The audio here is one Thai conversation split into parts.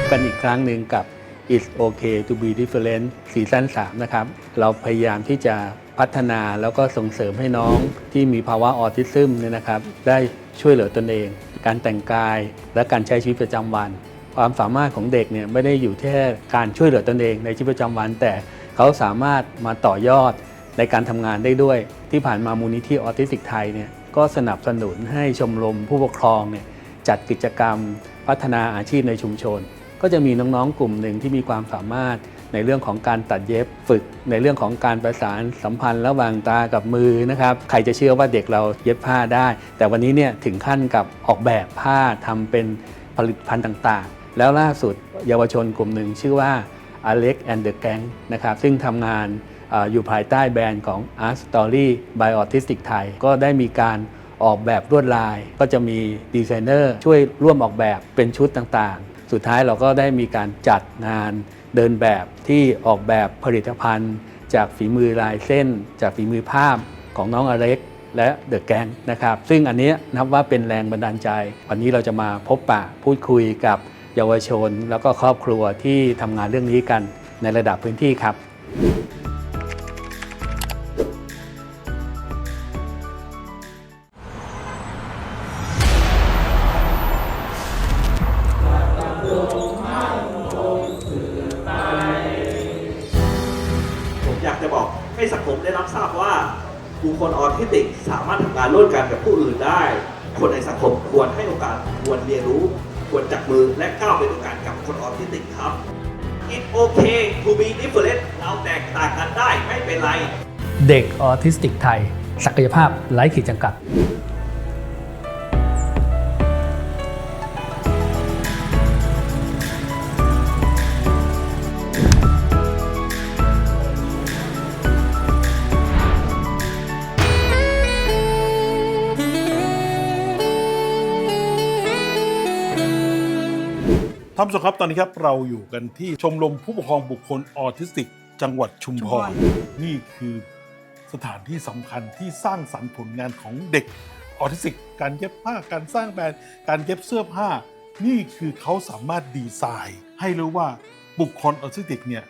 พบกันอีกครั้งหนึ่งกับ It's Okay to be different ซีซั่น3นะครับ เราพยายามที่จะพัฒนาแล้วก็ส่งเสริมให้น้องที่มีภาวะออทิซึมเนี่ยนะครับ ได้ช่วยเหลือตนเอง การแต่งกายและการใช้ชีวิตประจำวัน ความสามารถของเด็กเนี่ยไม่ได้อยู่แค่การช่วยเหลือตนเองในชีวิตประจำวัน แต่เขาสามารถมาต่อยอดในการทำงานได้ด้วย ที่ผ่านมามูลนิธิออทิสติกไทยเนี่ยก็สนับสนุนให้ชมรมผู้ปกครองเนี่ยจัดกิจกรรมพัฒนาอาชีพในชุมชน ก็จะมีน้องๆกลุ่มหนึ่งที่มีความสามารถในเรื่องของการตัดเย็บฝึก ในเรื่องของการประสานสัมพันธ์ระหว่างตากับมือนะครับ ใครจะเชื่อว่าเด็กเราเย็บผ้าได้ แต่วันนี้เนี่ยถึงขั้นกับออกแบบผ้าทำเป็นผลิตภัณฑ์ต่างๆ แล้วล่าสุดเยาวชนกลุ่มหนึ่งชื่อว่า Alex and the Gang นะครับซึ่งทำงานอออยู่ภายใต้แบรนด์ของ Art Story by Autistic Thai ก็ได้มีการออกแบบลวดลาย ก็จะมีดีไซเนอร์ช่วยร่วมออกแบบเป็นชุดต่างๆ สุดท้ายเราก็ได้มีการจัดงานเดินแบบที่ออกแบบผลิตภัณฑ์ จากฝีมือลายเส้น จากฝีมือภาพของน้องอเล็กและเดอะแกงนะครับซึ่งอันนี้นับว่าเป็นแรงบันดาลใจ วันนี้เราจะมาพบปะพูดคุยกับเยาวชน แล้วก็ครอบครัวที่ทำงานเรื่องนี้กันในระดับพื้นที่ครับ ให้สังคมได้รับทราบว่าบุคคลออทิสติกสามารถทำงานร่วมกันกับผู้อื่นได้ คนในสังคมควรให้โอกาสควรเรียนรู้ ควรจับมือและก้าวไปด้วยกันกับคนออทิสติกครับ It's okay to be different เราแตกต่างกันได้ไม่เป็นไร เด็กออทิสติกไทย ศักยภาพไร้ขีดจำกัด ท่านผู้ชมครับตอนนี้ครับเราอยู่กันที่ชมรมผู้ปกครองบุคคลออทิสติก จังหวัดชุมพรนี่คือสถานที่สำคัญที่สร้างสรรค์ผลงานของเด็กออทิสติก การเย็บผ้าการสร้างแบรนด์การเย็บเสื้อผ้า นี่คือเขาสามารถดีไซน์ ให้รู้ว่าบุคคลออทิสติกเนี่ย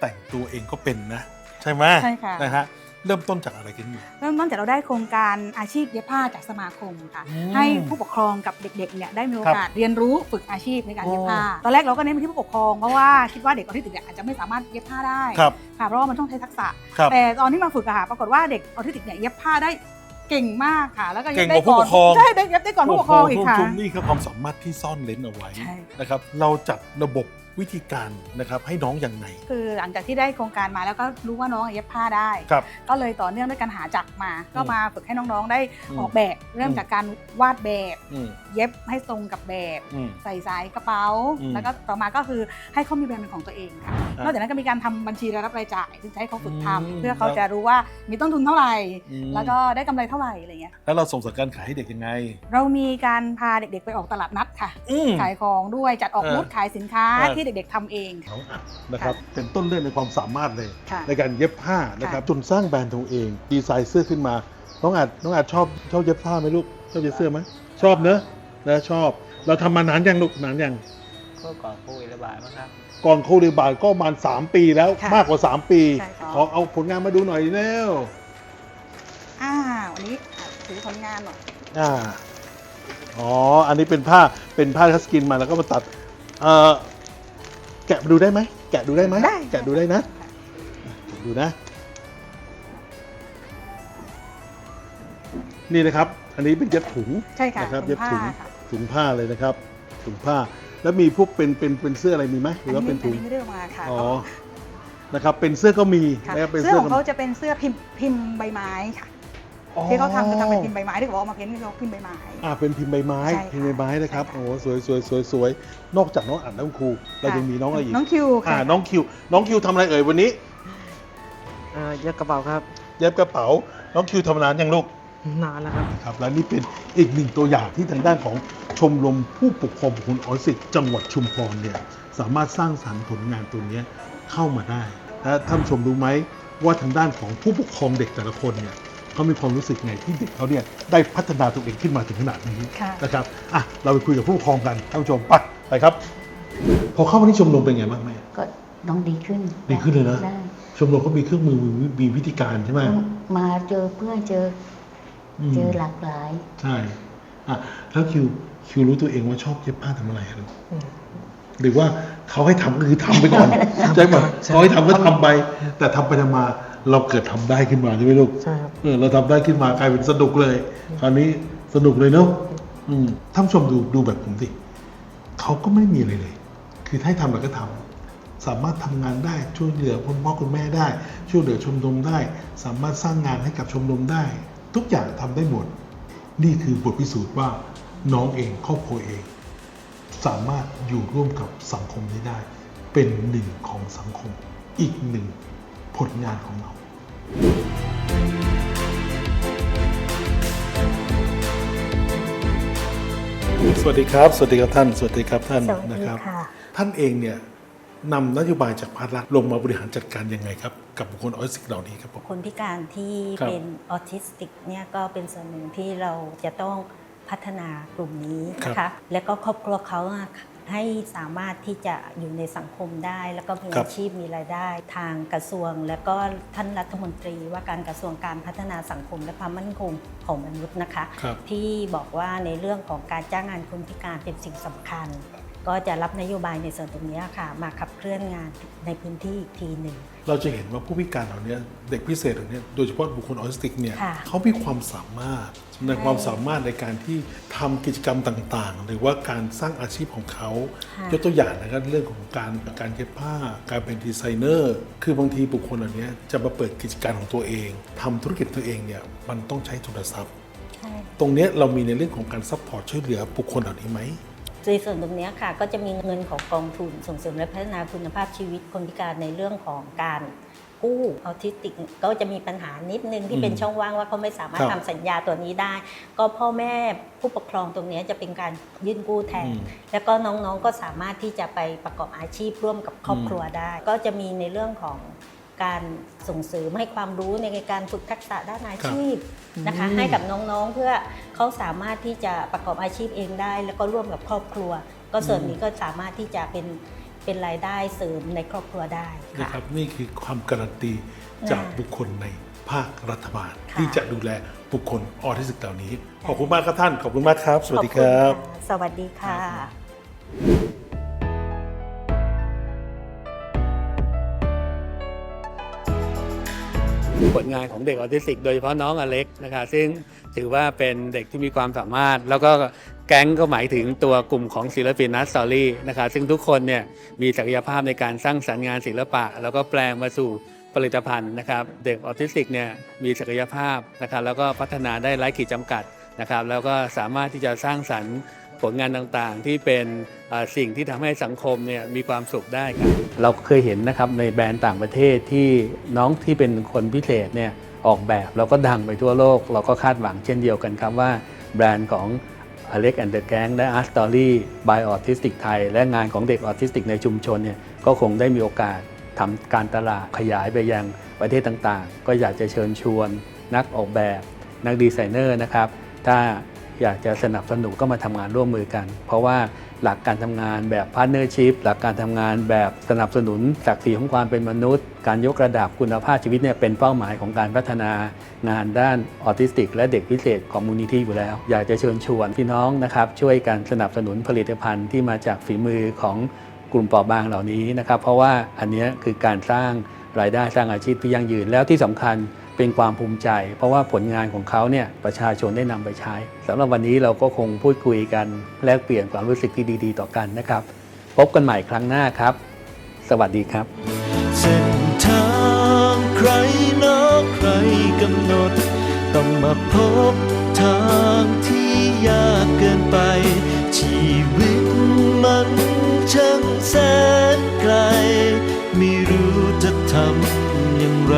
แต่งตัวเองก็เป็นนะ ใช่ไหมใช่ค่ะ นะฮะ เริ่มต้นจากอะไรกันอยู่ เริ่มต้นจากเราได้โครงการอาชีพเย็บผ้าจากสมาคมค่ะ อืมให้ผู้ปกครองกับเด็กๆเนี่ยได้มีโอกาสเรียนรู้ฝึกอาชีพในการเย็บผ้าโอ้ตอนแรกเราก็เน้นไปที่ผู้ปกครองเพราะว่าคิดว่าเด็กออทิสติกเนี่ยอาจจะไม่สามารถเย็บผ้าได้ครับค่ะเพราะว่ามันต้องใช้ทักษะ ครับแต่ตอนที่มาฝึกอะค่ะปรากฏว่าเด็กออทิสติกเนี่ยเย็บผ้าได้เก่งมากค่ะ แล้วก็เก่เย็บงได้กว่าผู้ก่อนปกครองใช่ได้เย็บได้ก่อนผู้ปกครองอีกค่ะ โโหนี่คือความสามารถที่ซ่อนเลนเอาไว้ใช่ นะครับ เราจัดระบบ วิธีการนะครับให้น้องอย่างไรคือหลังจากที่ได้โครงการมาแล้วก็รู้ว่าน้องเย็บผ้าได้ ครับ ก็เลยต่อเนื่องด้วยการหาจักรมา ก็มาฝึกให้น้องๆได้อืมออกแบบ เริ่มจากการวาดแบบ อืมเย็บให้ตรงกับแบบ อืม ใส่สายกระเป๋า อืมแล้วก็ต่อมาก็คือให้เขามีแบรนด์เป็นของตัวเองค่ะอะนอกจากนั้นก็มีการทำบัญชีรายรับรายจ่ายซึ่งจะให้เขาฝึกทำอืมเพื่อเขาจะรู้ว่ามีต้นทุนเท่าไหร่ อืมแล้วก็ได้กำไรเท่าไหร่อะไรเงี้ย แล้วเราส่งเสริมการขายให้เด็กยังไง เรามีการพาเด็กๆไปออกตลาดนัดค่ะ อืม ขายของด้วยจัดออกเออบูธขายสินค้าเออที่เด็กๆทำเองค่ะน้องอัดนะครับเป็นต้นเรื่องในความสามารถเลย ค่ะในการเย็บผ้านะครับค่ะจนสร้างแบรนด์ตัวเอง ดีไซน์เสื้อขึ้นมาน้องอัดน้องอัดชอบชอบเย็บผ้าไหมลูกชอบเย็บเสื้อไหมชอบเนอะนะชอบ เราทำมานานยังลูกนานยังก็ก่อนโควิดระบาดมั้งครับ ก่อนโควิดระบาดก็ประมาณ3ปีแล้วค่ะมากกว่า 3 ปี ใช่ค่ะ ขอเอาผลงานมาดูหน่อยแล้วอ่าวันนี้อะถือผลงานหน่อยอ่าอ๋ออันนี้เป็นผ้าเป็นผ้าคัสกินมาแล้วก็มาตัดเอ่อ แกะดูได้ไหมแกะดูได้ไหมได้ แกะดูได้นะดูนะ นี่นะครับ อันนี้เป็นเย็บถุงใช่ค่ะนะครับเป็นเย็บผ้าถุงค่ะ ถุงผ้าเลยนะครับ ถุงผ้า แล้วมีพวกเป็นเป็นเป็นเสื้ออะไรมีไหมหรือว่าเป็นถุง อันนี้ไม่ได้เอามาค่ะอ๋อ นะครับ เป็นเสื้อก็มีค่ะนะครับ เป็นเสื้อเสื้อของเขาจะเป็นเสื้อพิมพ์พิมพ์ใบไม้ค่ะ อ๋อ ที่เขาทำจะทำเป็นพิมพ์ใบไม้ที่เขาบอกเอามาเพ้นท์ที่เขาพิมพ์ใบไม้ อ่าเป็นพิมพ์ใบไม้ใช่ค่ะพิมพ์ใบไม้นะครับใช่ค่ะ โอ้โหสวยสวยสวยสวยนอกจากน้องอัดน้องครูเรายังมีน้องอะไรอีกน้องคิวอ่าค่ะ น้องคิว น้องคิวทำอะไรเอ่ยวันนี้ อ่าเย็บกระเป๋าครับ เย็บกระเป๋า น้องคิวทำนานยังลูก นานแล้วครับ ครับและนี่เป็นอีกหนึ่งตัวอย่างที่ทางด้านของชมรมผู้ปกครองบุคคลออทิสติกจังหวัดชุมพรเนี่ยสามารถสร้างสรรค์ผลงานตัวเนี้ยเข้ามาได้และท่านผู้ชมรู้ไหมว่าทางด้านของผู้ปกครองเด็กแต่ละคนเนี่ย เขามีความรู้สึกไงที่เด็กเขาเนี่ยได้พัฒนาตัวเองขึ้นมาถึงขนาดนี้ค่ะนะครับอะเราไปคุยกับผู้ปกครองกันท่านผู้ชมไปไปครับ พอเข้ามาที่ชมรมเป็นไงบ้างแม่ก็น้องดีขึ้น ดีขึ้นเลยนะได้ชมรมเขามีเครื่องมือมีมีวิธีการใช่ไหมมาเจอเพื่อนเจออมเจอหลากหลายใช่อะแล้วคิวคิวรู้ตัวเองว่าชอบเย็บผ้าทำอะไรอะลูกหรือว่าเขาให้ทำก็คือทำไปก่อนใช่ไหมเขาให้ทำก็ทำไป แต่ทำไปทำมา เราเกิดทำได้ขึ้นมาใช่ไหมลูกใช่ครับเออเราทำได้ขึ้นมากลายเป็นสนุกเลย คราวนี้สนุกเลยเนาะอืมท่านผู้ชมดูดูแบบผมสิเขาก็ไม่มีอะไรเลย คือถ้าให้ทำอะไรก็ทำสามารถทำงานได้ช่วยเหลือคุณพ่อคุณแม่ได้ ช่วยเหลือชมรมได้ สามารถสร้างงานให้กับชมรมได้ ทุกอย่างทำได้หมด นี่คือบทพิสูจน์ว่าน้องเองครอบครัวเอง สามารถอยู่ร่วมกับสังคมนี้ได้ เป็นหนึ่งของสังคม อีกหนึ่งผลงานของเรา สวัสดีครับ สวัสดีครับท่าน สวัสดีครับท่านสวัสดีนะครับ ค่ะ ท่านเองเนี่ยนำนโยบายจากภาครัฐลงมาบริหารจัดการยังไงครับ กับบุคคลออทิสติกเหล่านี้ครับผม คนพิการที่ครับ เป็นออทิสติกเนี่ยก็เป็นส่วนหนึ่งที่เราจะต้องพัฒนากลุ่มนี้นะคะ และก็ครอบครัวเขาอะ ให้สามารถที่จะอยู่ในสังคมได้ แล้วก็มีครับอาชีพมีรายได้ ทางกระทรวง และก็ท่านรัฐมนตรีว่าการกระทรวงการพัฒนาสังคมและความมั่นคงของมนุษย์นะคะครับที่บอกว่าในเรื่องของการจ้างงานคนพิการเป็นสิ่งสำคัญ ก็จะรับนโยบายในส่วนตรงนี้ค่ะ มาขับเคลื่อนงานในพื้นที่อีกทีหนึ่ง เราจะเห็นว่าผู้พิการเหล่านี้เด็กพิเศษเหล่านี้โดยเฉพาะบุคคลออทิสติกเนี่ยค่ะเขามีความสามารถในความสามารถในการที่ทำกิจกรรมต่างๆ หรือว่าการสร้างอาชีพของเขาค่ะ ยกตัวอย่างนะครับเรื่องของการการเย็บผ้า การเป็นดีไซเนอร์ คือบางทีบุคคลเหล่านี้จะมาเปิดกิจการของตัวเองทำธุรกิจตัวเองเนี่ยมันต้องใช้ทุนทรัพย์ ใช่ ตรงเนี้ยเรามีในเรื่องของการซัพพอร์ตช่วยเหลือบุคคลเหล่านี้ไหม ในส่วนตรงเนี้ยค่ะก็จะมีเงินของกองทุนส่งเสริมและพัฒนาคุณภาพชีวิตคนพิการในเรื่องของการกู้ออทิสติกก็จะมีปัญหานิดนึงที่เป็นอืมช่องว่างว่าเขาไม่สามารถครับทำสัญญาตัวนี้ได้ ก็พ่อแม่ผู้ปกครองตรงเนี้ยจะเป็นการยื่นกู้แทนอืมแล้วก็น้องๆก็สามารถที่จะไปประกอบอาชีพร่วมกับครอบครัวได้ ก็จะมีในเรื่องของ การส่งเสริมให้ความรู้ในการฝึกทักษะด้านอาชีพนะคะอืมให้กับน้องๆเพื่อเขาสามารถที่จะประกอบอาชีพเองได้ แล้วก็ร่วมกับครอบครัว ก็ส่วนนี้ก็สามารถที่จะเป็นเป็นรายได้เสริมในครอบครัวได้นะค่ะครับนี่คือความการันตีจากอ่าบุคคลในภาครัฐบาลค่ะที่จะดูแลบุคคลออทิสติกเหล่านี้ ขอบคุณมากครับท่าน ขอบคุณมากครับ สวัสดีครับขอณะสวัสดีค่ะ ผลงานของเด็กออทิสติก โดยเฉพาะน้องอเล็กนะคะซึ่งถือว่าเป็นเด็กที่มีความสามารถ แล้วก็แก๊งก็หมายถึงตัวกลุ่มของศิลปินนัสตอรี่นะคะซึ่งทุกคนเนี่ยมีศักยภาพในการสร้างสรรค์งานศิลปะ แล้วก็แปลงมาสู่ผลิตภัณฑ์นะครับ เด็กออทิสติกเนี่ยมีศักยภาพนะครับแล้วก็พัฒนาได้ไร้ขีดจำกัดนะครับแล้วก็สามารถที่จะสร้างสรรค์ ผลงานต่างๆ ที่เป็นสิ่งที่ทำให้สังคมเนี่ยมีความสุขได้ครับเราเคยเห็นนะครับในแบรนด์ต่างประเทศที่น้องที่เป็นคนพิเศษเนี่ยออกแบบแล้วก็ดังไปทั่วโลก เราก็คาดหวังเช่นเดียวกันครับว่าแบรนด์ของ Alex and the Gang และ Art Story by Autistic ไทย และงานของเด็กออทิสติกในชุมชนเนี่ยก็คงได้มีโอกาสทำการตลาดขยายไปยังประเทศต่างๆ ก็อยากจะเชิญชวนนักออกแบบนักดีไซเนอร์นะครับ ถ้า อยากจะสนับสนุนก็มาทำงานร่วมมือกัน เพราะว่าหลักการทำงานแบบพาร์เนอร์ชิพหลักการทำงานแบบสนับสนุนศักดิ์ศรีของความเป็นมนุษย์ การยกระดับคุณภาพชีวิตเนี่ยเป็นเป้าหมายของการพัฒนางานด้านออทิสติก และเด็กพิเศษของมูลนิธิอยู่แล้ว อยากจะเชิญชวนพี่น้องนะครับช่วยกันสนับสนุนผลิตภัณฑ์ที่มาจากฝีมือของกลุ่มเปราะบางเหล่านี้นะครับเพราะว่าอันนี้คือการสร้างรายได้สร้างอาชีพที่ยั่งยืนแล้วที่สำคัญ เป็นความภูมิใจ เพราะว่าผลงานของเขาเนี่ยประชาชนได้นำไปใช้ สำหรับวันนี้เราก็คงพูดคุยกันแลกเปลี่ยนความรู้สึกที่ดี ๆ ต่อกันนะครับ พบกันใหม่ครั้งหน้าครับ สวัสดีครับเส้นทางใครนอกใครกำหนด ต้องมาพบทางที่ยากเกินไป ชีวิตมันช่างแสนไกล ไม่รู้จะทำอย่างไร